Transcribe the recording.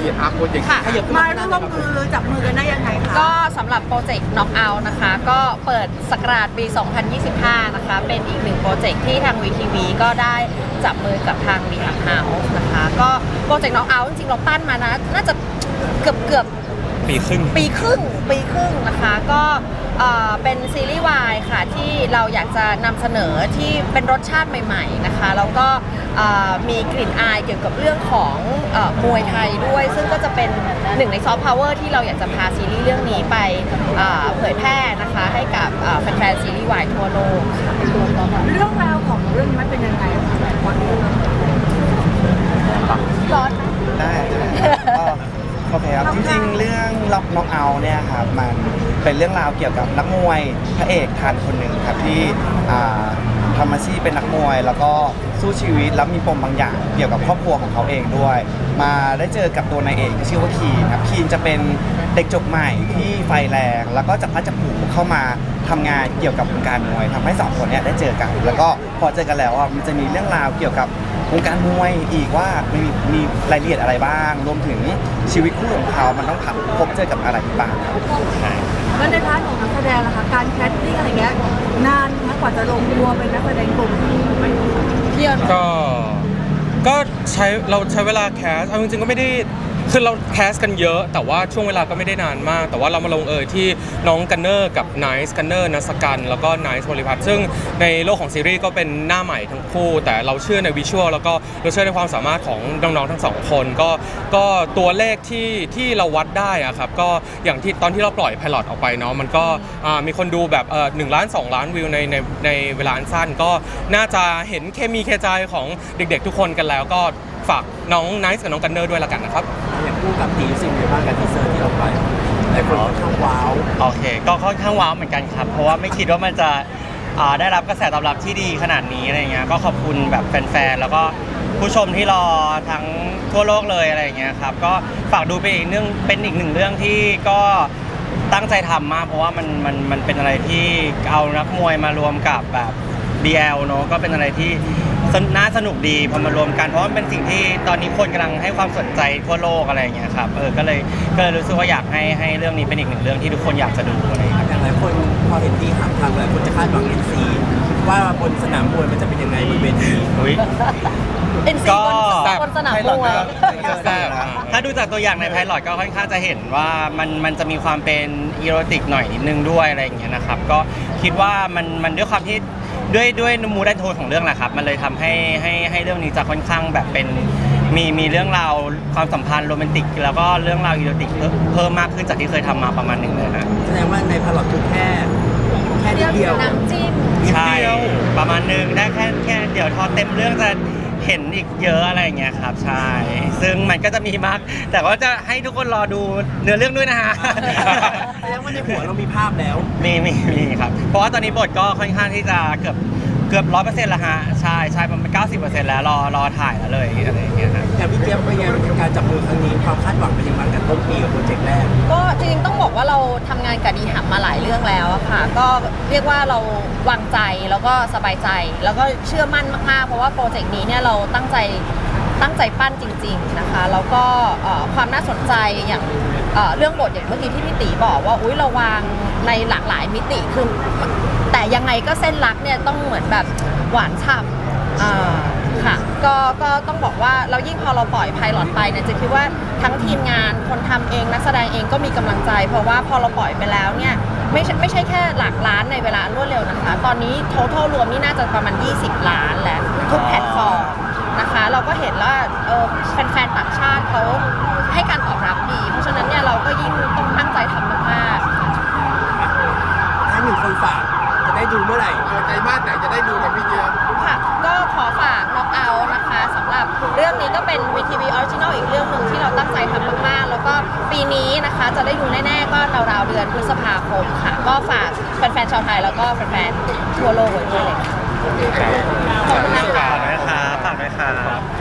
ดีอาร์โปรเจกต์ค่ะ ขยับมาร่วมมือจับมือกันได้ยังไงคะก็สำหรับโปรเจกต์ Knock Out นะคะ ก็เปิดสกราชปี 2025 นะคะ เป็นอีกหนึ่งโปรเจกต์ที่ทาง VTV ก็ได้จับมือกับทาง d ีฮับเฮาส์นะคะ ก็โปรเจกต์ Knock Out จริงๆ เราตั้นมานะ น่าจะเกือบเกือบปีครึ่ง ปีครึ่งปีครึ่งนะคะ ก็ เอ่อเป็นซีรีส์วายค่ะที่เราอยากจะนำเสนอที่เป็นรสชาติใหม่ๆนะคะแล้วก็เอ่อมีกลิ่นอายเกี่ยวกับเรื่องของเอ่อมวยไทยด้วย ซึ่งก็จะเป็นหนึ่งในซอฟต์พาวเวอร์ที่เราอยากจะพาซีรีส์เรื่องนี้ไปเอ่อเผยแพร่นะคะให้กับเอ่อแฟนๆซีรีส์วายทั่วโลกค่ะ เรื่องราวของเรื่องนี้มันเป็นยังไงคะแบบพอดีร้อนได้ก็โอเคครับจริงๆ เรื่องล็อกน็อกเอาเนี่ยครับมัน เป็นเรื่องราวเกี่ยวกับนักมวยพระเอกทันคนหนึ่งครับที่อ่าทำอาชีพเป็นนักมวย แล้วก็สู้ชีวิตแล้วมีปมบางอย่างเกี่ยวกับครอบครัวของเขาเองด้วย มาได้เจอกับตัวนายเอกที่ชื่อว่าคีนครับคีนจะเป็นเด็กจบใหม่ที่ไฟแรง แล้วก็จับพลัดจับผลูเข้ามาทำงานเกี่ยวกับวงการมวยทำให้สองคนนี้ได้เจอกัน แล้วก็พอเจอกันแล้วอะมันจะมีเรื่องราวเกี่ยวกับวงการมวยอีกว่ามีมีรายละเอียดอะไรบ้าง รวมถึงชีวิตคู่ของเขา มันต้องผ่านพบเจอกับอะไรบ้างครับ แล้วในพาร์ทของนักแสดงล่ะคะการแคสติ้งอะไรเงี้ยนานนะกว่าจะลงตัวเป็นนักแสดงกลุ่มเพี่ยนก็ก็ใช้เราใช้เวลาแคสเอาจริงๆก็ไม่ได้ คือเราแคสกันเยอะ แต่ว่าช่วงเวลาก็ไม่ได้นานมาก แต่ว่าเรามาลงเอยที่น้องกันเนอร์กับไนซ์กันเนอร์นัสกันแล้วก็ไนซ์บริพัตรซึ่งในโลกของซีรีส์ก็เป็นหน้าใหม่ทั้งคู่ แต่เราเชื่อในวิชวลแล้วก็เราเชื่อในความสามารถของน้องๆทั้งสองคนก็ก็ตัวเลขที่ที่เราวัดได้อะครับก็อย่างที่ตอนที่เราปล่อยพลอตออกไปเนาะมันก็มีคนดูแบบเออหนึ่งล้านสองล้านวิวในในในเวลาอันสั้นก็น่าจะเห็นเคมีเคใจของเด็กๆทุกคนกันแล้วก็ฝากน้องไนซ์กับน้องกันเนอร์ด้วยละกันนะครับ คู่กับตีสิ่งในบ้างกับทีเซอร์ที่เราไปหลายคนค่อนข้างว้าวโอเค ก็ค่อนข้างว้าวเหมือนกันครับ เพราะว่าไม่คิดว่ามันจะอ่าได้รับกระแสตอบรับที่ดีขนาดนี้อะไรเงี้ย ก็ขอบคุณแบบแฟนๆ แล้วก็ผู้ชมที่รอทั้งทั่วโลกเลยอะไรเงี้ยครับ ก็ฝากดูเป็นอีกเรื่องเป็นอีกหนึ่งเรื่องที่ก็ตั้งใจทำมาก เพราะว่ามันมันมันเป็นอะไรที่เอานักมวยมารวมกับแบบ DL เนอะก็เป็นอะไรที่สนน่าสนุกดีพอมารวมกันเพราะว่ามันเป็นสิ่งที่ตอนนี้คนกำลังให้ความสนใจทั่วโลกอะไรอย่างเงี้ยครับเออก็เลยก็เลยรู้สึกว่าอยากให้ให้เรื่องนี้เป็นอีกหนึ่งเรื่องที่ทุกคนอยากจะดูอะไรอย่างเงี้ยอย่างหลายคนพอเห็นตีหักทางหลายคนจะคาดหวังเอ็นซีว่าบนสนามมวยมันจะเป็นยังไงบนเวทีอุ๊ย เอ็นซีก็ บนบนสนามมวยแซ่บๆอะถ้าดูจากตัวอย่างในไพลอตก็ค่อนข้างจะเห็นว่ามันมันจะมีความเป็นอีโรติกหน่อยนิดนึงด้วยอะไรอย่างเงี้ยนะครับ ก็คิดว่ามันมันด้วยความที่ ด้วยด้วยมูดแอนโทนของเรื่องแหละครับ มันเลยทำให้ให้ให้เรื่องนี้จะค่อนข้างแบบเป็นมีมีเรื่องราวความสัมพันธ์โรแมนติก แล้วก็เรื่องราวอีโรติกเพิ่มเพิ่มมากขึ้นจากที่เคยทำมาประมาณหนึ่งเลยนะแสดงว่าในพาร์ทคือแค่ แค่นิดเดียว น้ำจิ้ม ใช่ประมาณหนึงได้แค่แค่เดี๋ยวพอเต็มเรื่องจะ เห็นอีกเยอะอะไรอย่างเงี้ยครับใช่ซึ่งมันก็จะมีมากแต่ก็จะให้ทุกคนรอดูเนื้อเรื่องด้วยนะฮะ แสดงว่าในหัวเรามีภาพแล้ว มีมีมีครับ เพราะว่าตอนนี้บทก็ค่อนข้างที่จะเกือบเกือบร้อยเปอร์เซ็นต์แล้วฮะ ใช่ใช่ประมาณเก้าสิบเปอร์เซ็นต์แล้วรอรอถ่ายแล้วเลยอะไรอย่างเงี้ยครับ แต่พี่เจี๊ยบเป็นไงเป็นการจับมือครั้งนี้ความคาดหวังเป็นยังไงกันต้นปีกับโปรเจกต์แรก ว่าเราทำงานกับดีหับมาหลายเรื่องแล้วอะค่ะ ก็เรียกว่าเราวางใจแล้วก็สบายใจ แล้วก็เชื่อมั่นมากๆ เพราะว่าโปรเจกต์นี้เนี่ยเราตั้งใจตั้งใจปั้นจริง ๆนะคะ แล้วก็เอ่อความน่าสนใจอย่างเอ่อเรื่องบทอย่างเมื่อกี้ที่พี่ตีบอกว่าอุ้ยเราวางในหลากหลายมิติคือแต่ยังไงก็เส้นรักเนี่ยต้องเหมือนแบบหวานฉ่ำอ่าค่ะ ก็ก็ต้องบอกว่าเรายิ่งพอเราปล่อยไพลอตไปเนี่ยจะคิดว่าทั้งทีมงานคนทำเองนักแสดงเองก็มีกำลังใจ เพราะว่าพอเราปล่อยไปแล้วเนี่ยไม่ใช่ไม่ใช่แค่หลักล้านในเวลารวดเร็วนะคะ ตอนนี้ total รวมนี่น่าจะประมาณ 20 ล้านแล้วทุกแพลตฟอร์มนะคะ เราก็เห็นว่าเออแฟนๆต่างชาติเขาให้การตอบรับดี เพราะฉะนั้นเนี่ยเราก็ยิ่งต้องตั้งใจทำมากๆถ้าหนึ่งคนฝากจะได้ดูเมื่อไหร่ใจมากไหนจะได้ดูกับพี่เยบค่ะก็ขอฝาก Knock Out นะคะสำหรับ เรื่องนี้ก็เป็น VTV Original อีกเรื่องหนึ่งที่เราตั้งใจทำมากๆ แล้วก็ปีนี้นะคะจะได้ดูแน่ๆ ก็ราวๆเดือนพฤษภาคมค่ะ ก็ฝากแฟนๆชาวไทยแล้วก็แฟนๆทั่วโลกไว้ด้วยเลยค่ะขอบคุณนะคะฝากด้วยครับฝากด้วยครับ